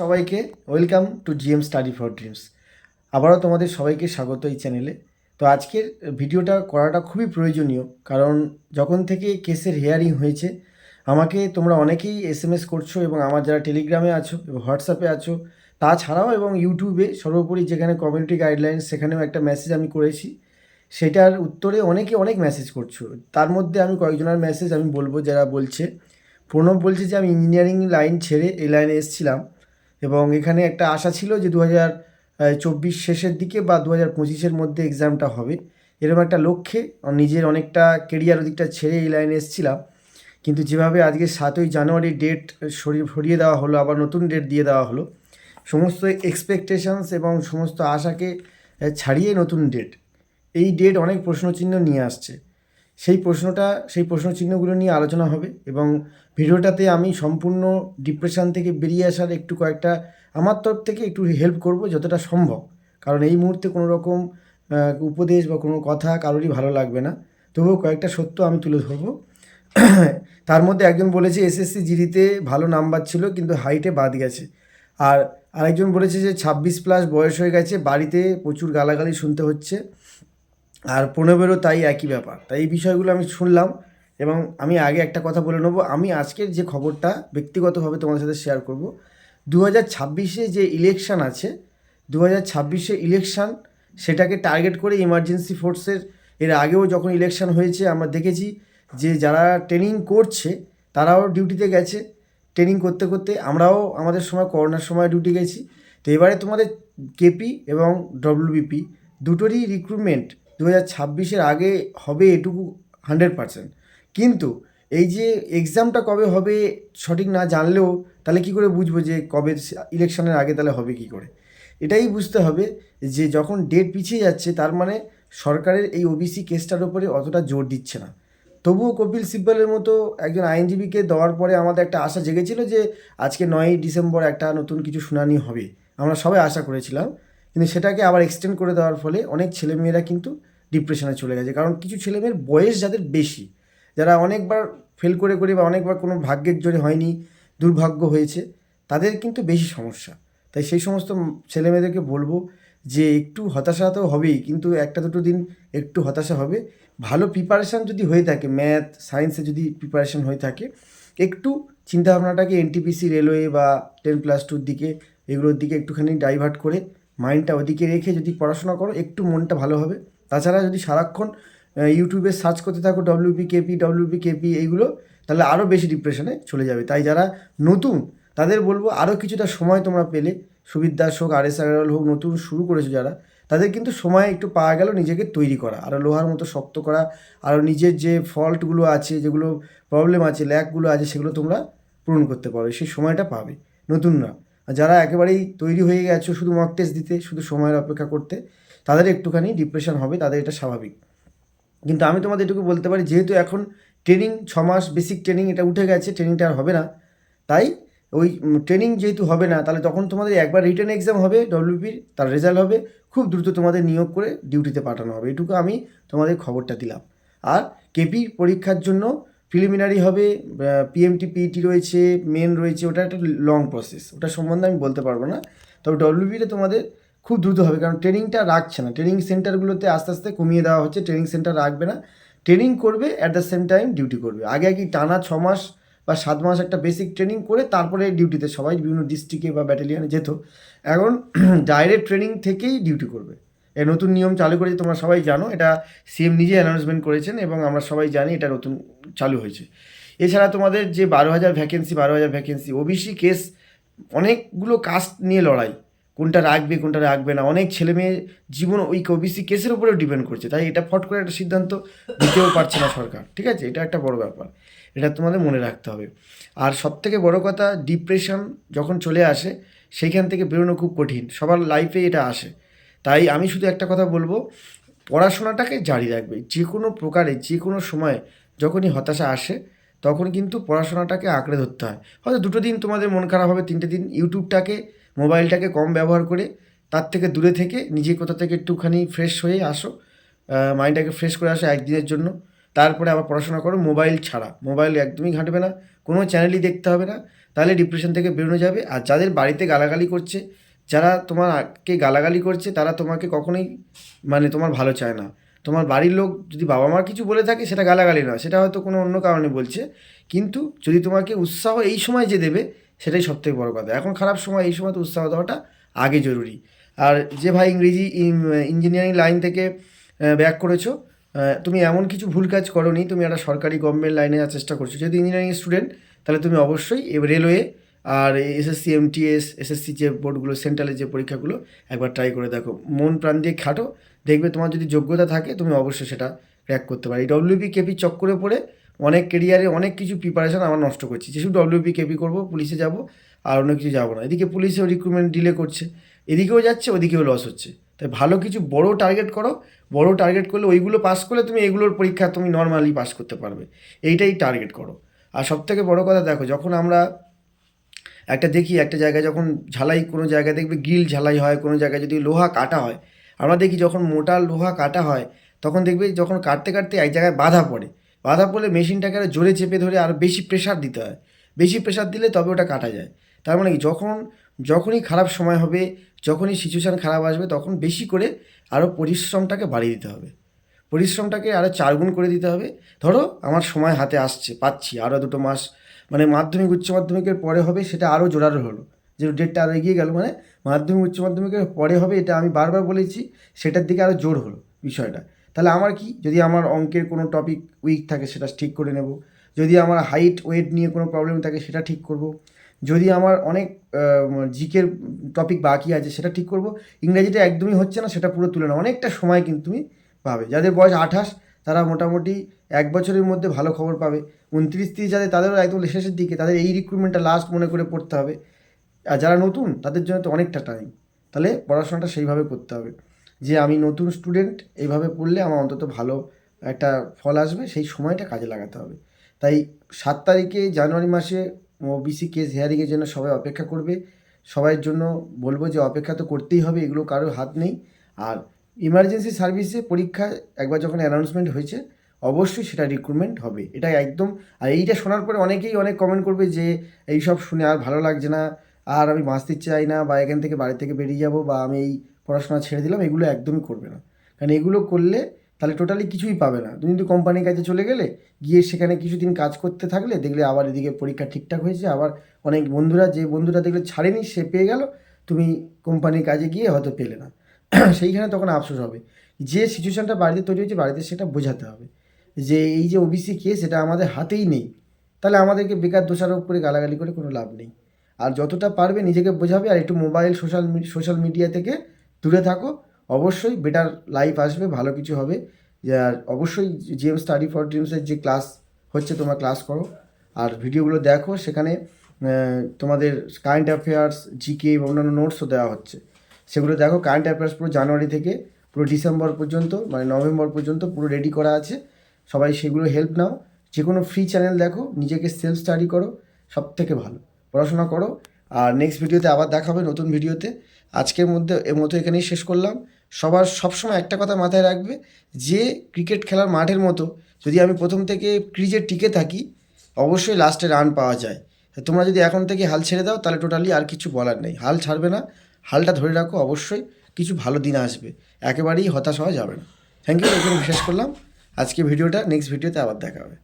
সবাইকে welcome to GM study for dreams. আবারও তোমাদের সবাইকে স্বাগত এই চ্যানেলে। তো আজকের ভিডিওটা করাটা খুবই প্রয়োজনীয়, কারণ যখন থেকে কেসের হিয়ারিং হয়েছে, আমাকে তোমরা অনেকেই এস এম এস করছ এবং আমার যারা টেলিগ্রামে আছো, এবং হোয়াটসঅ্যাপে আছো তাছাড়াও এবং ইউটিউবে সর্বোপরি যেখানে কমিউনিটি গাইডলাইন সেখানেও একটা মেসেজ আমি করেছি। সেটার উত্তরে অনেকে অনেক মেসেজ করছ। তার মধ্যে আমি কয়েকজনের মেসেজ আমি বলব যারা বলছে। প্রণব বলছে যে, আমি ইঞ্জিনিয়ারিং লাইন ছেড়ে এই লাইনে এসেছিলাম। এবং এখানে একটা আশা ছিল যে দু হাজার চব্বিশ শেষের দিকে বা দু হাজার পঁচিশের মধ্যে এক্সামটা হবে। এরকম একটা লক্ষ্যে নিজের অনেকটা কেরিয়ার ওদিকটা ছেড়ে এই লাইনে এসেছিলাম। কিন্তু যেভাবে আজকে সাতই জানুয়ারি ডেট সরিয়ে সরিয়ে দেওয়া হলো, আবার নতুন ডেট দিয়ে দেওয়া হলো, সমস্ত এক্সপেকটেশনস এবং সমস্ত আশাকে ছাড়িয়ে নতুন ডেট এই ডেট অনেক প্রশ্নচিহ্ন নিয়ে আসছে। সেই প্রশ্নটা, সেই প্রশ্নচিহ্নগুলো নিয়ে আলোচনা হবে এবং ভিডিওটাতে আমি সম্পূর্ণ ডিপ্রেশন থেকে বেরিয়ে আসার একটু কয়েকটা, আমার তরফ থেকে একটু হেল্প করব যতটা সম্ভব। কারণ এই মুহূর্তে কোনো রকম উপদেশ বা কোনো কথা কারোরই ভালো লাগবে না। তবুও কয়েকটা সত্য আমি তুলে ধরবো। তার মধ্যে একজন বলেছে, এসএসসি জিডিতে ভালো নাম্বার ছিল কিন্তু হাইটে বাদ গেছে। আর আরেকজন বলেছে যে ছাব্বিশ প্লাস বয়স হয়ে গেছে, বাড়িতে প্রচুর গালাগালি শুনতে হচ্ছে। আর পনেরোরও তাই একই ব্যাপার। তাই এই বিষয়গুলো আমি শুনলাম এবং আমি আগে একটা কথা বলে নেব। আমি আজকের যে খবরটা ব্যক্তিগতভাবে তোমাদের সাথে শেয়ার করব দু হাজার ছাব্বিশে যে ইলেকশান আছে দু হাজার ছাব্বিশে ইলেকশান সেটাকে টার্গেট করে ইমার্জেন্সি ফোর্সের এর আগেও যখন ইলেকশান হয়েছে আমরা দেখেছি যে যারা ট্রেনিং করছে তারাও ডিউটিতে গেছে। ট্রেনিং করতে করতে আমরাও আমাদের সময় করোনার সময় ডিউটি গেছি। তো এবারে তোমাদের কেপি এবং ডব্লিউবিপি দুটোরই রিক্রুটমেন্ট দু হাজার ছাব্বিশের আগে হবে এটুকু হান্ড্রেড পারসেন্ট। কিন্তু এই যে এক্সামটা কবে হবে সঠিক না জানলেও তাহলে কি করে বুঝব যে কবে ইলেকশনের আগে তাহলে হবে কি করে? এটাই বুঝতে হবে যে যখন ডেট পিছিয়ে যাচ্ছে তার মানে সরকারের এই ওবিসি কেসটার উপরে অতটা জোর দিচ্ছে না। তবুও কপিল সিব্বলের মতো একজন আইনজীবীকে দেওয়ার পরে আমাদের একটা আশা জেগেছিল যে আজকে নয়ই ডিসেম্বর একটা নতুন কিছু শুনানি হবে। আমরা সবাই আশা করেছিলাম, কিন্তু সেটাকে আবার এক্সটেন্ড করে দেওয়ার ফলে অনেক ছেলেমেয়েরা কিন্তু ডিপ্রেশনে চলে গেছে। কারণ কিছু ছেলেমেয়ের বয়স যাদের বেশি, যারা অনেকবার ফেল করে করে বা অনেকবার কোনো ভাগ্যের জোরে হয়নি, দুর্ভাগ্য হয়েছে, তাদের কিন্তু বেশি সমস্যা। তাই সেই সমস্ত ছেলেমেয়েদেরকে বলব যে একটু হতাশা তো হবেই, কিন্তু একটা দুটো দিন একটু হতাশা হবে। ভালো প্রিপারেশান যদি হয়ে থাকে ম্যাথ সায়েন্সে যদি প্রিপারেশান হয়ে থাকে, একটু চিন্তাভাবনাটাকে এনটিপিসি রেলওয়ে বা টেন প্লাস টুর দিকে, এগুলোর দিকে একটুখানি ডাইভার্ট করে মাইন্ডটা ওদিকে রেখে যদি পড়াশোনা করো, একটু মনটা ভালো হবে। তাছাড়া যদি সারাক্ষণ ইউটিউবে সার্চ করতে থাকো ডব্লিউপি কেপি ডব্লিউপি কেপি এইগুলো, তাহলে আরও বেশি ডিপ্রেশনে চলে যাবে। তাই যারা নতুন, তাদের বলব আরও কিছুটা সময় তোমরা পেলে। সুবিধ দাস হোক আর এস আগরওয়াল হোক, নতুন শুরু করেছ যারা, তাদের কিন্তু সময় একটু পাওয়া গেল নিজেকে তৈরি করা। আরও লোহার মতো শক্ত করা আরও নিজের যে ফল্টগুলো আছে, যেগুলো প্রবলেম আছে ল্যাকগুলো আছে, সেগুলো তোমরা পূরণ করতে পারবে সেই সময়টা পাবে নতুনরা। যারা একেবারেই তৈরি হয়ে গেছো শুধু মক টেস্ট দিতে, শুধু সময়ের অপেক্ষা করতে তাদের একটুখানি ডিপ্রেশন হবে, তাদের এটা স্বাভাবিক। কিন্তু আমি তোমাদের এটুকু বলতে পারি, যেহেতু এখন ট্রেনিং ছ মাস বেসিক ট্রেনিং এটা উঠে গেছে ট্রেনিংটা আর হবে না, তাই ওই ট্রেনিং যেহেতু হবে না, তাহলে তখন তোমাদের একবার রিটার্ন এক্সাম হবে ডব্লিউপির তার রেজাল্ট হবে, খুব দ্রুত তোমাদের নিয়োগ করে ডিউটিতে পাঠানো হবে। এটুকু আমি তোমাদের খবরটা দিলাম। আর কেপি পরীক্ষার জন্য প্রিলিমিনারি হবে পিএমটি পিইটি রয়েছে মেন রয়েছে, ওটা একটা লং প্রসেস ওটা সম্বন্ধে আমি বলতে পারব না। তবে ডব্লিউবিতে তোমাদের খুব দ্রুত হবে, কারণ ট্রেনিংটা রাখছে না। ট্রেনিং সেন্টারগুলোতে আস্তে আস্তে কমিয়ে দেওয়া হচ্ছে, ট্রেনিং সেন্টার রাখবে না। ট্রেনিং করবে at the same time duty করবে। আগে আগে টানা ছ মাস বা সাত মাস একটা বেসিক ট্রেনিং করে তারপরে ডিউটিতে সবাই বিভিন্ন ডিস্ট্রিক্টে বা ব্যাটালিয়নে যেত। এখন ডাইরেক্ট ট্রেনিং থেকেই ডিউটি করবে। এই নতুন নিয়ম চালু করেছে, তোমরা সবাই জানো, এটা সিএম নিজে অ্যানাউন্সমেন্ট করেছেন এবং আমরা সবাই জানি এটা নতুন চালু হয়েছে। এছাড়া তোমাদের যে বারো হাজার ভ্যাকেন্সি বারো হাজার ভ্যাকেন্সি ওবিসি কেস অনেকগুলো কাস্ট নিয়ে লড়াই। কোনটা রাখবে কোনটা রাখবে না। অনেক ছেলে মেয়ে জীবন ওই ওবিসি কেসের উপরেও ডিপেন্ড করছে। তাই এটা ফট করে একটা সিদ্ধান্ত নিতেও পারছে না সরকার, ঠিক আছে? এটা একটা বড় ব্যাপার। এটা তোমাদের মনে রাখতে হবে। আর সব থেকে বড় কথা ডিপ্রেশন যখন চলে আসে, সেইখান থেকে বেরোনো খুব কঠিন। সবার লাইফে এটা আসে। তাই আমি শুধু একটা কথা বলব, পড়াশোনাটাকে জারি রাখবে। যে কোনো প্রকারে যে কোনো সময় যখনই হতাশা আসে, তখন কিন্তু পড়াশোনাটাকে আঁকড়ে ধরতে হয়। হয়তো দুটো দিন তোমাদের মন খারাপ হবে, তিনটে দিন ইউটিউবটাকে মোবাইলটাকে কম ব্যবহার করে তার থেকে দূরে থেকে নিজে কোথা থেকে একটুখানি ফ্রেশ হয়ে আসো। মাইন্ডটাকে ফ্রেশ করে আসো একদিনের জন্য। তারপরে আবার পড়াশোনা করো, মোবাইল ছাড়া। মোবাইল একদমই ঘাঁটবে না, কোনো চ্যানেলই দেখতে হবে না। তাহলে ডিপ্রেশন থেকে বেরোনো যাবে। আর যাদের বাড়িতে গালাগালি করছে, যারা তোমাকে গালাগালি করছে, তারা তোমাকে কখনোই মানে তোমার ভালো চায় না। তোমার বাড়ির লোক যদি বাবা মার কিছু বলে থাকে, সেটা গালাগালি নয়। সেটা হয়তো কোনো অন্য কারণে বলছে। কিন্তু যদি তোমাকে উৎসাহ এই সময় যে দেবে সেটাই সবথেকে বড় কথা। এখন খারাপ সময়, এই সময় তো উৎসাহ দেওয়াটা আগে জরুরি। আর যে ভাই ইংরেজি ইঞ্জিনিয়ারিং লাইন থেকে ব্যাক করেছ তুমি এমন কিছু ভুল কাজ করোনি, তুমি একটা সরকারি গভর্নমেন্ট লাইনে যাওয়ার চেষ্টা করছ। যদি ইঞ্জিনিয়ারিং স্টুডেন্ট তাহলে তুমি অবশ্যই রেলওয়ে আর এসএসসি এমটিএস এসএসসি যে বোর্ডগুলো সেন্ট্রালের যে পরীক্ষাগুলো, একবার ট্রাই করে দেখো। মন প্রাণ দিয়ে খাটো, দেখবে তোমার যদি যোগ্যতা থাকে, তুমি অবশ্যই সেটা ক্র্যাক করতে পারো। এই ডব্লিউপি কেপি চক্করে পড়ে অনেক কেরিয়ারে অনেক কিছু প্রিপারেশন আমার নষ্ট করছি। যেসব ডব্লিউপি কেপি করব পুলিশে যাব আর অন্য কিছু যাব না। এদিকে পুলিশেও রিক্রুটমেন্ট ডিলে করছে, এদিকেও যাচ্ছে, ওদিকেও লস হচ্ছে। তাই ভালো কিছু বড় টার্গেট করো, বড় টার্গেট করলে ওইগুলো পাস করলে তুমি এগুলোর পরীক্ষা তুমি নর্মালি পাস করতে পারবে। এইটাই টার্গেট করো। আর সবথেকে বড় কথা দেখো, যখন আমরা একটা দেখি, একটা জায়গায় যখন ঝালাই, কোনো জায়গায় দেখবে গিল ঝালাই হয়, কোনো জায়গায় যদি লোহা কাটা হয়, আমরা দেখি যখন মোটা লোহা কাটা হয়, তখন দেখবে যখন কাটতে কাটতে এক জায়গায় বাধা পড়ে। বাধা পড়লে মেশিনটাকে আরও জোরে চেপে ধরে আরও বেশি প্রেশার দিতে হয়। বেশি প্রেশার দিলে তবে ওটা কাটা যায়। তার মানে কি? যখন, যখনই খারাপ সময় হবে, যখনই সিচুয়েশান খারাপ আসবে, তখন বেশি করে আরও পরিশ্রমটাকে বাড়িয়ে দিতে হবে। পরিশ্রমটাকে আরও চারগুণ করে দিতে হবে। ধরো আমার সময় হাতে আসছে, পাচ্ছি আরও দুটো মাস মানে মাধ্যমিক, উচ্চ মাধ্যমিকের পরে হবে, সেটা আরও জোরালো হলো। যে ডেটটা আরও এগিয়ে গেল মানে মাধ্যমিক, উচ্চ মাধ্যমিকের পরে হবে, এটা আমি বারবার বলেছি, সেটার দিকে আরও জোর হলো বিষয়টা। তাহলে আমার কি? যদি আমার অঙ্কের কোনো টপিক উইক থাকে, সেটা ঠিক করে নেব। যদি আমার হাইট ওয়েট নিয়ে কোনো প্রবলেম থাকে, সেটা ঠিক করব। যদি আমার অনেক জিকের টপিক বাকি আছে, সেটা ঠিক করব। ইংরেজিটা একদমই হচ্ছে না, সেটা পুরো তুলে না অনেকটা সময় কিন্তু তুমি পাবে। যাদের বয়স আঠাশ, তারা মোটামুটি এক বছরের মধ্যে ভালো খবর পাবে। উনত্রিশ, তিরিশ যাদের, তাদেরও একদম শেষের দিকে। তাদের এই রিক্রুটমেন্টটা লাস্ট মনে করে পড়তে হবে। আর যারা নতুন, তাদের জন্য তো অনেকটা টাইম তাহলে পড়াশোনাটা সেইভাবে করতে হবে। যে আমি নতুন স্টুডেন্ট এইভাবে পড়লে আমার অন্তত ভালো একটা ফল আসবে, সেই সময়টা কাজে লাগাতে হবে। তাই সাত তারিখে জানুয়ারি মাসে ওবিসি কেস হেয়ারিংয়ের জন্য সবাই অপেক্ষা করবে। সবার জন্য বলব যে অপেক্ষা তো করতেই হবে, এগুলো কারোর হাত নেই। আর ইমার্জেন্সি সার্ভিসে পরীক্ষা একবার যখন অ্যানাউন্সমেন্ট হয়েছে, অবশ্যই সেটা রিক্রুটমেন্ট হবে। এটা একদম, আর এইটা শোনার পরে অনেকেই অনেক কমেন্ট করবে যে, এইসব শুনে আর ভালো লাগছে না, আর আমি বাঁচতে চাই না, বা এখান থেকে বাড়ি থেকে বেরিয়ে যাব, বা আমি এই পড়াশোনা ছেড়ে দিলাম, এগুলো একদমই করবে না। কারণ এগুলো করলে তাহলে টোটালি কিছুই পাবে না। তুমি যদি কোম্পানির কাছে চলে গেলে, গিয়ে সেখানে কিছুদিন কাজ করতে থাকলে, দেখলে আবার এদিকে পরীক্ষা ঠিকঠাক হয়েছে, আবার অনেক বন্ধুরা, যে বন্ধুরা দেখলে ছাড়েনি, সে পেয়ে গেল, তুমি কোম্পানির কাজে গিয়ে হয়তো পেলে না। সেইখানে তখন আফসোস হবে। যে সিচুয়েশানটা বাড়িতে তৈরি হয়েছে, বাড়িতে সেটা বোঝাতে হবে। যে এই যে ওবিসি কেস সেটা আমাদের হাতেই নেই। তাহলে আমাদেরকে বেকার দোষারোপ করে গালাগালি করে কোনো লাভ নেই। আর যতটা পারবে, নিজেকে বোঝাবে, আর একটু মোবাইল সোশ্যাল সোশ্যাল মিডিয়া থেকে দূরে থাকো। অবশ্যই বেটার লাইফ আসবে, ভালো কিছু হবে। আর অবশ্যই জিএম স্টাডি ফর ড্রিমসের যে ক্লাস হচ্ছে, তোমরা ক্লাস করো। আর ভিডিওগুলো দেখো, সেখানে তোমাদের কারেন্ট অ্যাফেয়ার্স জিকে এবং অন্যান্য নোটসও দেওয়া হচ্ছে। সেগুলো দেখো কারেন্ট অ্যাফেয়ার্স পুরো জানুয়ারি থেকে পুরো ডিসেম্বর পর্যন্ত মানে নভেম্বর পর্যন্ত পুরো রেডি করা আছে। সবাই সেগুলো হেল্প নাও। যে কোনো ফ্রি চ্যানেল দেখো, নিজেকে সেলফ স্টাডি করো সব থেকে ভালো। পড়াশোনা করো। আর নেক্সট ভিডিওতে আবার দেখাবে নতুন ভিডিওতে আজকের মধ্যে, এর মতো এখানেই শেষ করলাম। সবার সবসময় একটা কথা মাথায় রাখবে, যে ক্রিকেট খেলার মাঠের মতো যদি আমি প্রথম থেকে ক্রিজে টিকে থাকি, অবশ্যই লাস্টে রান পাওয়া যায়। তোমরা যদি এখন থেকে হাল ছেড়ে দাও, তাহলে টোটালি আর কিছু বলার নেই। হাল ছাড়বে না, হালটা ধরে রাখো, অবশ্যই কিছু ভালো দিন আসবে। একেবারেই হতাশ হওয়া যাবে না। থ্যাংক ইউ এখানে শেষ করলাম। আজকে ভিডিওটা নেক্সট ভিডিওতে আবার দেখা হবে।